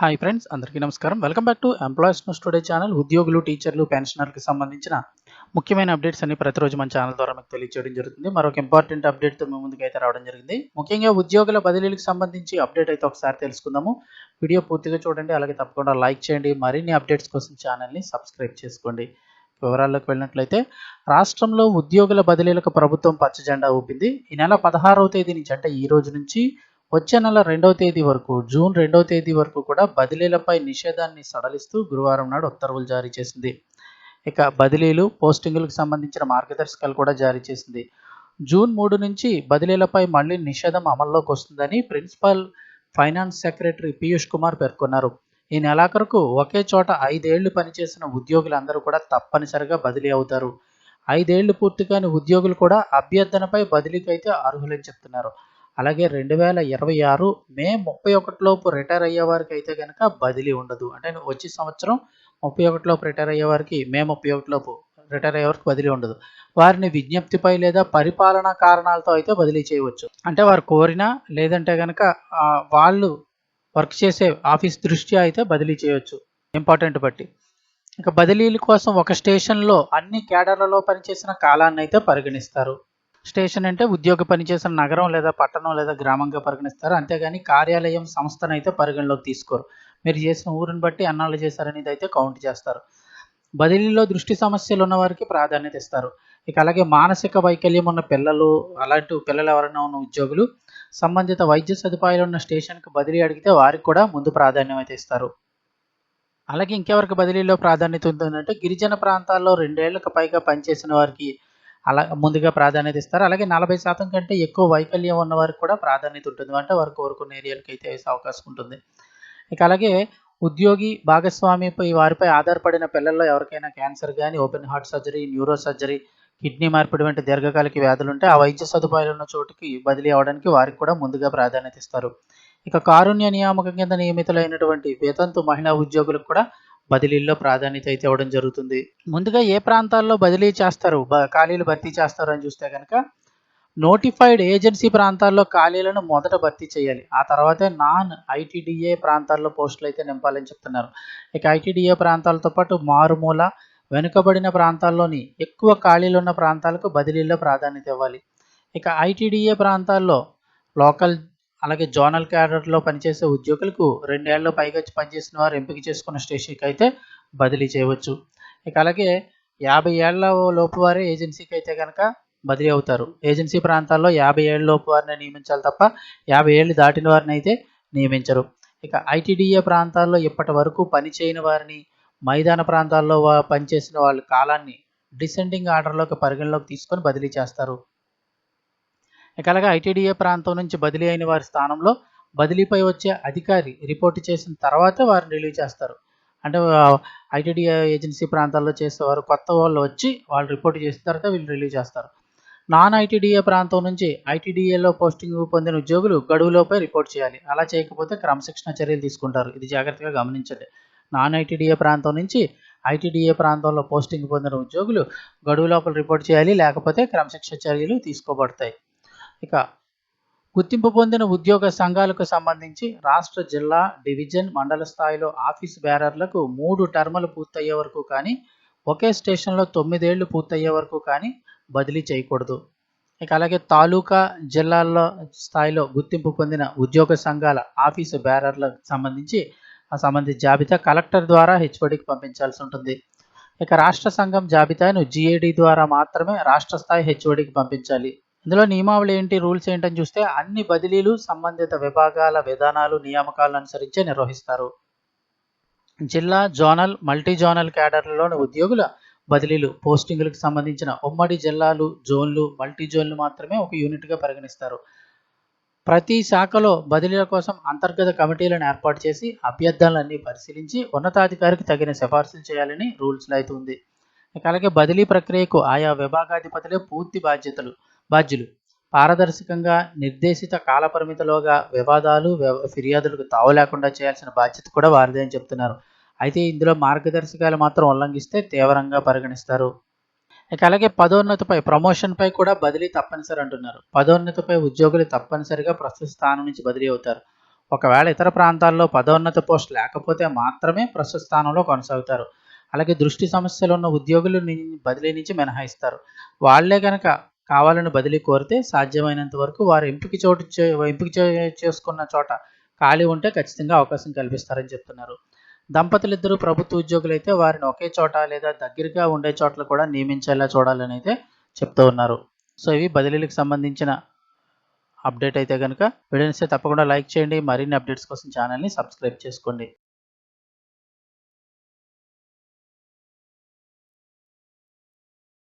Hi friends అందరికీ నమస్కారం. Welcome back to employees news today channel ఉద్యోగులు టీచర్లు పెన్షనర్కి సంబంధించిన ముఖ్యమైన అప్డేట్స్ అన్ని ప్రతిరోజు మన ఛానల్ ద్వారా మీకు తెలియజేయడం జరుగుతుంది. మరొక ఇంపార్టెంట్ అప్డేట్తో మీ ముందుకు అయితే రావడం జరిగింది. ముఖ్యంగా ఉద్యోగుల బదిలీలకు సంబంధించి అప్డేట్ అయితే ఒకసారి తెలుసుకుందాము. వీడియో పూర్తిగా చూడండి అలాగే తప్పకుండా లైక్ చేయండి. మరిన్ని అప్డేట్స్ కోసం ఛానల్ని సబ్స్క్రైబ్ చేసుకోండి. వివరాల్లోకి వెళ్ళినట్లయితే రాష్ట్రంలో ఉద్యోగుల బదిలీలకు ప్రభుత్వం పచ్చజెండా ఊపింది. ఈ నెల పదహారవ తేదీ నుంచి అంటే ఈ రోజు నుంచి వచ్చే నెల రెండవ తేదీ వరకు జూన్ రెండవ తేదీ వరకు కూడా బదిలీలపై నిషేధాన్ని సడలిస్తూ గురువారం నాడు ఉత్తర్వులు జారీ చేసింది. ఇక బదిలీలు పోస్టింగులకు సంబంధించిన మార్గదర్శకాలు కూడా జారీ చేసింది. జూన్ మూడు నుంచి బదిలీలపై మళ్ళీ నిషేధం అమల్లోకి వస్తుందని principal finance secretary Piyush Kumar పేర్కొన్నారు. ఈ నెలాఖరుకు ఒకే చోట ఐదేళ్ళు పనిచేసిన ఉద్యోగులందరూ కూడా తప్పనిసరిగా బదిలీ అవుతారు. ఐదేళ్ళు పూర్తి కాని ఉద్యోగులు కూడా అభ్యర్థనపై బదిలీకి అయితే అర్హులని చెప్తున్నారు. అలాగే రెండు వేల ఇరవై ఆరు మే ముప్పై ఒకటిలోపు రిటైర్ అయ్యే వారికి అయితే కనుక బదిలీ ఉండదు. అంటే వచ్చే సంవత్సరం ముప్పై ఒకటిలోపు రిటైర్ అయ్యే వారికి మే ముప్పై ఒకటిలోపు రిటైర్ అయ్యే వరకు బదిలీ ఉండదు. వారిని విజ్ఞప్తిపై లేదా పరిపాలనా కారణాలతో అయితే బదిలీ చేయవచ్చు. అంటే వారు కోరినా లేదంటే కనుక వాళ్ళు వర్క్ చేసే ఆఫీస్ దృష్ట్యా అయితే బదిలీ చేయవచ్చు ఇంపార్టెంట్ బట్టి. ఇక బదిలీల కోసం ఒక స్టేషన్లో అన్ని కేడర్లలో పనిచేసిన కాలాన్ని అయితే పరిగణిస్తారు. స్టేషన్ అంటే ఉద్యోగ పనిచేసిన నగరం లేదా పట్టణం లేదా గ్రామంగా పరిగణిస్తారు. అంతేగాని కార్యాలయం సంస్థను అయితే పరిగణలోకి తీసుకోరు. మీరు చేసిన ఊరిని బట్టి అన్నాళ్ళు చేశారనేది అయితే కౌంట్ చేస్తారు. బదిలీలో దృష్టి సమస్యలు ఉన్న వారికి ప్రాధాన్యత ఇస్తారు. ఇక అలాగే మానసిక వైకల్యం ఉన్న పిల్లలు అలాంటి పిల్లలు ఎవరైనా ఉన్న ఉద్యోగులు సంబంధిత వైద్య సదుపాయాలు ఉన్న స్టేషన్కి బదిలీ అడిగితే వారికి కూడా ముందు ప్రాధాన్యం అయితే ఇస్తారు. అలాగే ఇంకెవరికి బదిలీలో ప్రాధాన్యత ఉంటుందంటే గిరిజన ప్రాంతాల్లో రెండేళ్ళకు పైగా పనిచేసిన వారికి అలా ముందుగా ప్రాధాన్యత ఇస్తారు. అలాగే నలభై శాతం కంటే ఎక్కువ వైకల్యం ఉన్న వారికి కూడా ప్రాధాన్యత ఉంటుంది. అంటే వారు కోరుకున్న ఏరియాలకి అయితే వేసే అవకాశం ఉంటుంది. ఇక అలాగే ఉద్యోగి భాగస్వామిపై వారిపై ఆధారపడిన పిల్లల్లో ఎవరికైనా క్యాన్సర్ కానీ open heart surgery neuro surgery kidney మార్పిడి వంటి దీర్ఘకాలిక వ్యాధులు ఉంటే ఆ వైద్య సదుపాయాలు ఉన్న చోటుకి బదిలీ అవడానికి వారికి కూడా ముందుగా ప్రాధాన్యత ఇస్తారు. ఇక కారుణ్య నియామకం కింద నియమితులైనటువంటి వేతంతు మహిళా ఉద్యోగులకు కూడా బదిలీల్లో ప్రాధాన్యత అయితే ఇవ్వడం జరుగుతుంది. ముందుగా ఏ ప్రాంతాల్లో బదిలీ చేస్తారు? ఖాళీలు భర్తీ చేస్తారు అని చూస్తే కనుక నోటిఫైడ్ ఏజెన్సీ ప్రాంతాల్లో ఖాళీలను మొదట భర్తీ చేయాలి. ఆ తర్వాతే నాన్ ఐటీడీఏ ప్రాంతాల్లో పోస్టులు అయితే నింపాలని చెప్తున్నారు. ఇక ఐటీడీఏ ప్రాంతాలతో పాటు మారుమూల వెనుకబడిన ప్రాంతాల్లోని ఎక్కువ ఖాళీలు ఉన్న ప్రాంతాలకు బదిలీల్లో ప్రాధాన్యత ఇవ్వాలి. ఇక ఐటీడీఏ ప్రాంతాల్లో లోకల్ అలాగే జోనల్ క్యాడర్లో పనిచేసే ఉద్యోగులకు రెండేళ్ళ పైగా పనిచేసిన వారు ఎంపిక చేసుకున్న స్టేషన్కి అయితే బదిలీ చేయవచ్చు. ఇక అలాగే యాభై ఏళ్ళ లోపు వారే ఏజెన్సీకి అయితే కనుక బదిలీ అవుతారు. ఏజెన్సీ ప్రాంతాల్లో యాభై ఏళ్ళ లోపు వారిని నియమించాలి తప్ప యాభై ఏళ్ళు దాటిన వారిని అయితే నియమించరు. ఇక ఐటీడీఏ ప్రాంతాల్లో ఇప్పటి వరకు పనిచేయని వారిని మైదాన ప్రాంతాల్లో పనిచేసిన వాళ్ళ కాలాన్ని డిసెండింగ్ ఆర్డర్లోకి పరిగణలోకి తీసుకొని బదిలీ చేస్తారు. ఇక అలాగే ఐటీడీఏ ప్రాంతం నుంచి బదిలీ అయిన వారి స్థానంలో బదిలీపై వచ్చే అధికారి రిపోర్ట్ చేసిన తర్వాతే వారిని రిలీవ్ చేస్తారు. అంటే ఐటీడీఏ ఏజెన్సీ ప్రాంతాల్లో చేసేవారు కొత్త వాళ్ళు వచ్చి వాళ్ళు రిపోర్ట్ చేసిన తర్వాత వీళ్ళు రిలీవ్ చేస్తారు. నాన్ ఐటీడీఏ ప్రాంతం నుంచి ఐటీడీఏలో పోస్టింగ్ పొందిన ఉద్యోగులు గడువులోపై రిపోర్ట్ చేయాలి. అలా చేయకపోతే క్రమశిక్షణ చర్యలు తీసుకుంటారు. ఇది జాగ్రత్తగా గమనించండి. నాన్ ఐటీడీఏ ప్రాంతం నుంచి ఐటీడీఏ ప్రాంతంలో పోస్టింగ్ పొందిన ఉద్యోగులు గడువు లోపల రిపోర్ట్ చేయాలి. లేకపోతే క్రమశిక్షణ చర్యలు తీసుకోబడతాయి. ఇక గుర్తింపు పొందిన ఉద్యోగ సంఘాలకు సంబంధించి రాష్ట్ర జిల్లా డివిజన్ మండల స్థాయిలో ఆఫీస్ బేరర్లకు మూడు టర్ములు పూర్తయ్యే వరకు కానీ ఒకే స్టేషన్లో తొమ్మిదేళ్ళు పూర్తయ్యే వరకు కానీ బదిలీ చేయకూడదు. ఇక అలాగే తాలూకా జిల్లాల్లో స్థాయిలో గుర్తింపు పొందిన ఉద్యోగ సంఘాల ఆఫీసు బేరర్లకు సంబంధించి ఆ సంబంధిత జాబితా కలెక్టర్ ద్వారా హెచ్ఓడికి పంపించాల్సి ఉంటుంది. ఇక రాష్ట్ర సంఘం జాబితాను జిఏడి ద్వారా మాత్రమే రాష్ట్ర స్థాయి హెచ్ఓడికి పంపించాలి. ఇందులో నియమావళి ఏంటి రూల్స్ ఏంటని చూస్తే అన్ని బదిలీలు సంబంధిత విభాగాల విధానాలు నియామకాలను అనుసరించే నిర్వహిస్తారు. జిల్లా జోనల్ మల్టీ జోనల్ క్యాడర్లలోని ఉద్యోగుల బదిలీలు పోస్టింగులకు సంబంధించిన ఉమ్మడి జిల్లాలు జోన్లు మల్టీ జోన్లు మాత్రమే ఒక యూనిట్గా పరిగణిస్తారు. ప్రతి శాఖలో బదిలీల కోసం అంతర్గత కమిటీలను ఏర్పాటు చేసి అభ్యర్థనలన్నీ పరిశీలించి ఉన్నతాధికారికి తగిన సిఫార్సులు చేయాలని రూల్స్లో అయితే ఉంది. ఇక అలాగే బదిలీ ప్రక్రియకు ఆయా విభాగాధిపతులే పూర్తి బాధ్యతలు బాధ్యులు. పారదర్శకంగా నిర్దేశిత కాలపరిమితిలోగా వివాదాలు ఫిర్యాదులకు తావు లేకుండా చేయాల్సిన బాధ్యత కూడా వారిదే అని చెప్తున్నారు. అయితే ఇందులో మార్గదర్శకాలు మాత్రం ఉల్లంఘిస్తే తీవ్రంగా పరిగణిస్తారు. ఇక అలాగే పదోన్నతిపై ప్రమోషన్పై కూడా బదిలీ తప్పనిసరి అంటున్నారు. పదోన్నతిపై ఉద్యోగులు తప్పనిసరిగా ప్రస్తుత స్థానం నుంచి బదిలీ అవుతారు. ఒకవేళ ఇతర ప్రాంతాల్లో పదోన్నత పోస్ట్ లేకపోతే మాత్రమే ప్రస్తుత స్థానంలో కొనసాగుతారు. అలాగే దృష్టి సమస్యలు ఉన్న ఉద్యోగులు బదిలీ నుంచి మినహాయిస్తారు. వాళ్ళే కనుక కావాలని బదిలీ కోరితే సాధ్యమైనంత వరకు వారు ఎంపిక చోటు చే- ఎంపిక చే- చేసుకున్న చోట ఖాళీ ఉంటే ఖచ్చితంగా అవకాశం కల్పిస్తారని చెప్తున్నారు. దంపతులు ఇద్దరు ప్రభుత్వ ఉద్యోగులైతే వారిని ఒకే చోట లేదా దగ్గరగా ఉండే చోట్ల కూడా నియమించేలా చూడాలని అయితే చెప్తూ ఉన్నారు. సో ఇవి బదిలీలకు సంబంధించిన అప్డేట్ అయితే కనుక వీడియోని తప్పకుండా లైక్ చేయండి. మరిన్ని అప్డేట్స్ కోసం ఛానల్ని సబ్స్క్రైబ్ చేసుకోండి.